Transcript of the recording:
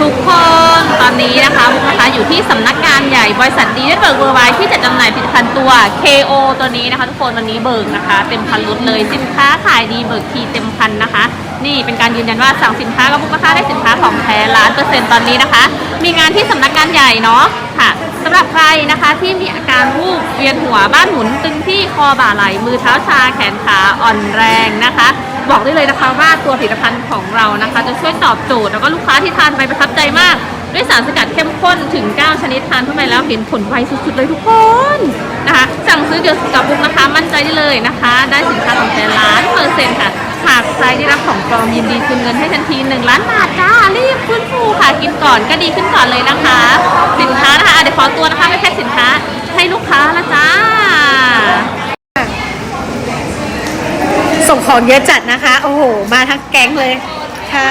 ทุกคนตอนนี้นะคะ อยู่ที่สำนักงานใหญ่บริษัทดีเน็ตเบิร์กเวอร์ไวที่จัดจำหน่ายผลิตภัณฑ์ตัว KO ตัวนี้นะคะ ทุกคนวันนี้เบิร์กนะคะ เต็มคันรถเลยสินค้าขายดีเบิร์กทีเต็มคันนะคะ นี่เป็นการยืนยันว่าสั่งสินค้ากับมุกนะคะได้สินค้าของแท้ล้านเปอร์เซ็นต์ตอนนี้นะคะ มีงานที่สำนักงานใหญ่เนาะค่ะสำหรับใครนะคะที่มีอาการวูบเวียนหัวบ้านหมุนตึงที่คอบ่าไหล่มือเท้าชาแขนขาอ่อนแรงนะคะบอกได้เลยนะคะว่าตัวผลิตภัณฑ์ของเรานะคะ จะช่วยตอบโจทย์แล้วก็ลูกค้าที่ทานไปประทับใจมาก ด้วยสารสกัดเข้มข้นถึง 9 ชนิดทานเข้าไปแล้วเห็นผลไวสุดๆเลยทุกคนนะคะ สั่งซื้อเดือดกับบุกนะคะ มั่นใจได้เลยนะคะ ได้สินค้าของแท้ล้านเปอร์เซ็นต์ค่ะหากใครได้รับของปลอมยินดีคืนเงินให้ทันที 1 ล้านบาทจ้ารีบฟื้นฟูค่ะกินก่อนก็ดีขึ้นก่อนเลยนะคะ สินค้านะคะเดี๋ยวขอตัวนะคะไม่แพ็คสินค้าให้ลูกค้าละจ้า ส่งของเยอะจัดนะคะ โอ้โห มาทั้งแก๊งเลย ค่ะ